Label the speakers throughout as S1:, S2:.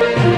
S1: పట్టణ ప్ర-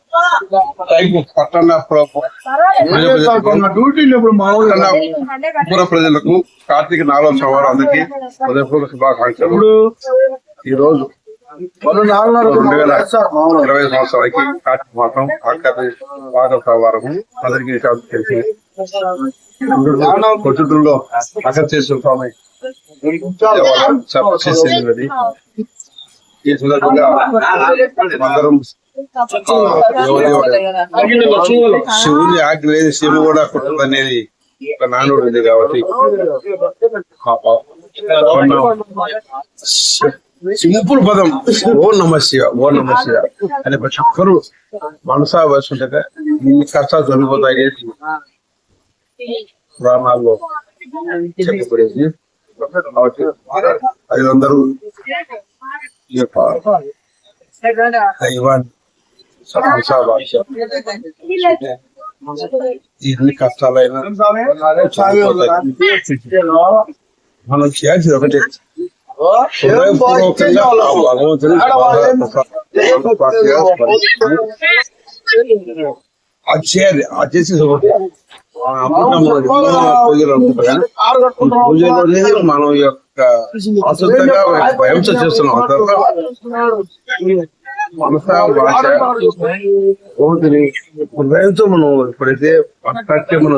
S1: పట్టణ పుర ప్రజలకు కార్తీక నాలుగవ సోమవారం అందరికీ హృదయపూర్వక శుభాకాంక్షలు. ఈ రోజు రెండు వేల ఇరవై సంవత్సరాలకి కార్తీక మాసం ఆఖరి సోమవారం అందరికీ తెలిసి పొద్దుటూరులో అగత్యేశ్వర స్వామి చేసేది ఈ సందర్భంగా అందరం శివుని ఆజ్ఞ లేదు శివుడు కూడా కుట్రదు అనేది ఒక నానుడు ఉంది కాబట్టి సింపుల్ పదం. ఓ నమ శివ ఓ నమ శివ. అనే ప్రతి ఒక్కరు మనసా వేసుకుంటే ఇన్ని కష్టాలు తొలగిపోతాయి. పురాణాల్లో చెప్పబడేది కాబట్టి అది అందరూ ఈ యొక్క దైవాన్ని మనసా భాష ఎన్ని కష్టాలైనా మనం చేయాల్సింది ఒకటే హృదయపూర్వకంగా ఆ భగవంతుని అది చేయాలి అది చేసి పూజలోనే మనం ఈ యొక్క అశుద్ధంగా భయంస చేస్తున్నాం. అంతా మనసా భాష హృదయంతో మనం ఎప్పుడైతే మనం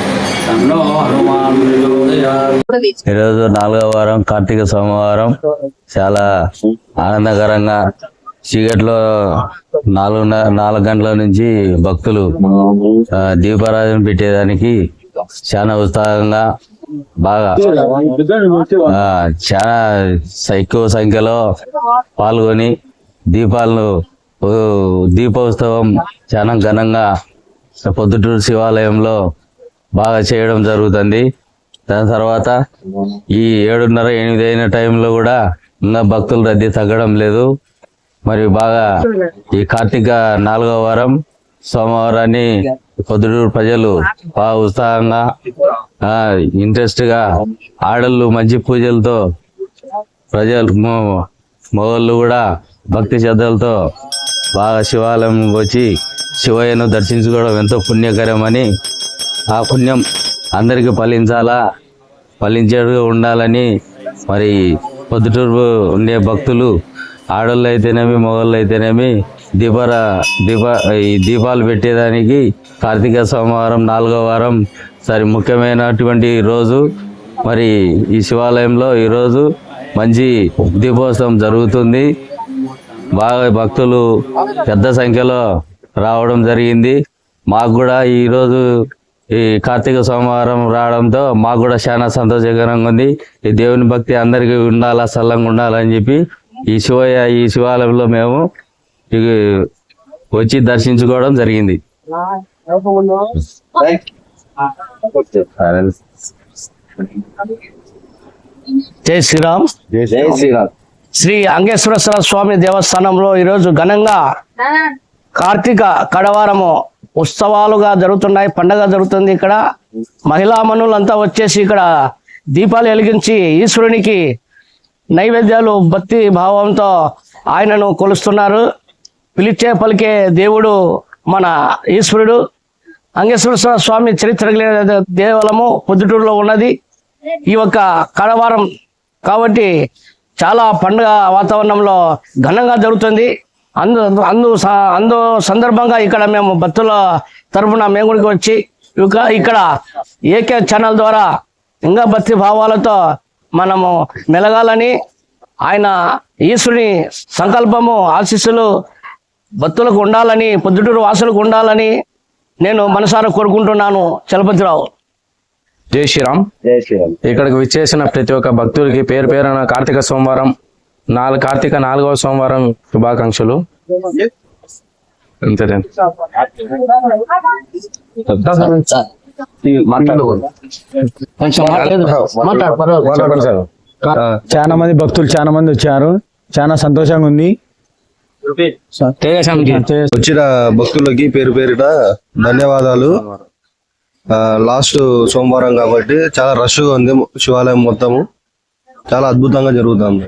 S2: ఈరోజు నాలుగవ వారం కార్తీక సోమవారం. చాలా ఆనందకరంగా చీకట్లో నాలుగు నాలుగు గంటల నుంచి భక్తులు దీపారాధన పెట్టేదానికి చాలా ఉత్సాహంగా బాగా చాలా ఎక్కువ సంఖ్యలో పాల్గొని దీపాలను దీపోత్సవం చాలా ఘనంగా పొద్దుటూరు శివాలయంలో బాగా చేయడం జరుగుతుంది. దాని తర్వాత ఈ ఏడున్నర ఎనిమిది అయిన టైంలో కూడా ఇంకా భక్తుల రద్దీ తగ్గడం లేదు. మరి బాగా ఈ కార్తీక నాలుగవ వారం సోమవారాన్ని పొద్దుటూరు ప్రజలు బాగా ఉత్సాహంగా ఇంట్రెస్ట్గా ఆడళ్ళు మంచి పూజలతో ప్రజలు మొ- మొగళ్ళు కూడా భక్తి శ్రద్ధలతో బాగా శివాలయం వచ్చి శివయ్యను దర్శించుకోవడం ఎంతో పుణ్యకరమని ఆ పుణ్యం అందరికీ ఫలించాలా? ఫలించేట్టుగా ఉండాలని మరి పొద్దుటూరు ఉండే భక్తులు ఆడోళ్ళు అయితేనేమి మగవాళ్ళు అయితేనేమి దీపార దీప ఈ దీపాలు పెట్టేదానికి కార్తీక సోమవారం నాలుగో వారం సరి ముఖ్యమైనటువంటి రోజు. మరి ఈ శివాలయంలో ఈరోజు మంచి దీపోత్సవం జరుగుతుంది. బాగా భక్తులు పెద్ద సంఖ్యలో రావడం జరిగింది. మాకు కూడా ఈరోజు ఈ కార్తీక సోమవారం రావడంతో మాకు కూడా చాలా సంతోషకరంగా ఉంది. ఈ దేవుని భక్తి అందరికీ ఉండాలా సల్లంగా ఉండాలని చెప్పి ఈ శివయ్య ఈ శివాలయంలో మేము ఇక వచ్చి దర్శించుకోవడం జరిగింది.
S3: జై శ్రీరామ్.
S2: జై శ్రీరామ్.
S3: శ్రీ అంగేశ్వర స్వామి దేవస్థానంలో ఈరోజు ఘనంగా కార్తీక కడవారము ఉత్సవాలుగా జరుగుతున్నాయి పండగ జరుగుతుంది ఇక్కడ. మహిళా మనులంతా వచ్చేసి ఇక్కడ దీపాలు వెలిగించి ఈశ్వరునికి నైవేద్యాలు భక్తి భావంతో ఆయనను కొలుస్తున్నారు. పిలిచే పలికే దేవుడు మన ఈశ్వరుడు. అంగేశ్వర స్వామి చరిత్ర కలిగిన దేవాలయము పొద్దుటూరులో ఉన్నది. ఈ యొక్క కడవారం కాబట్టి చాలా పండుగ వాతావరణంలో ఘనంగా జరుగుతుంది. అందు అందు స- అందు సందర్భంగా ఇక్కడ మేము భక్తుల తరపున మేము కూడా వచ్చి ఇక ఇక్కడ ఏకే ఛానల్ ద్వారా ఇంకా భక్తి భావాలతో మనము మెలగాలని ఆయన ఈశ్వరుని సంకల్పము ఆశీస్సులు భక్తులకు ఉండాలని పొద్దుటూరు వాసులకు ఉండాలని నేను మనసారా కోరుకుంటున్నాను. చలపతిరావు.
S4: జై శ్రీరామ్.
S2: జై శ్రీరామ్.
S4: ఇక్కడికి విచ్చేసిన ప్రతి ఒక్క భక్తుడికి పేరు పేరున కార్తీక సోమవారం నాలుగు కార్తీక నాలుగవ సోమవారం శుభాకాంక్షలు. అంతే.
S5: చాలా మంది భక్తులు చాలా మంది వచ్చారు. చాలా సంతోషంగా ఉంది.
S6: వచ్చిన భక్తులకి పేరు పేరిట ధన్యవాదాలు. లాస్ట్ సోమవారం కాబట్టి చాలా రష్గా ఉంది శివాలయం మొత్తము. చాలా అద్భుతంగా జరుగుతుంది.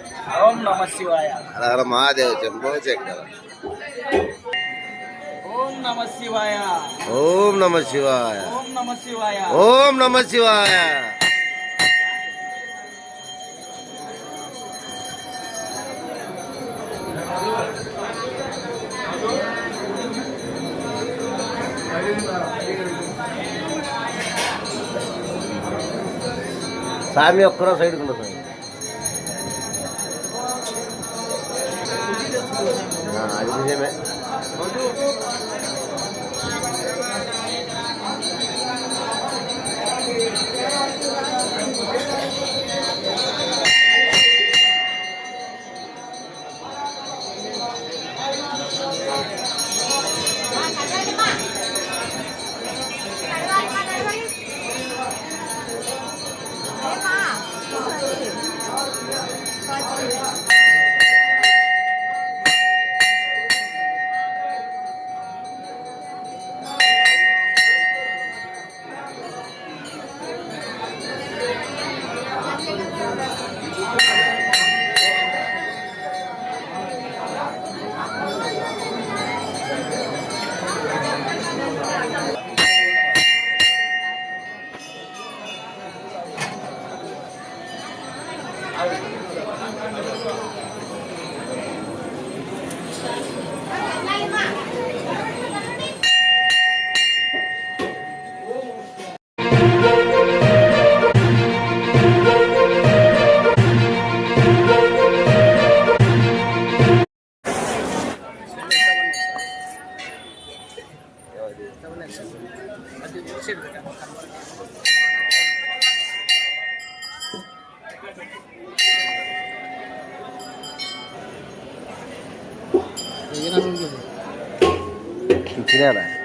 S7: శుభాక్షణాం పూజాం సమర్పయామి గో
S6: మహాదేవ్ చెంపో చక్ర
S7: ఓం నమ శివాయ.
S6: ఓం నమ శివాయ.
S7: ఓం నమ శివాయ.
S6: ఓం నమ శివాయ. స్వామి ఒక్కరో సైడ్ ఉండదు. না না
S8: 기다려봐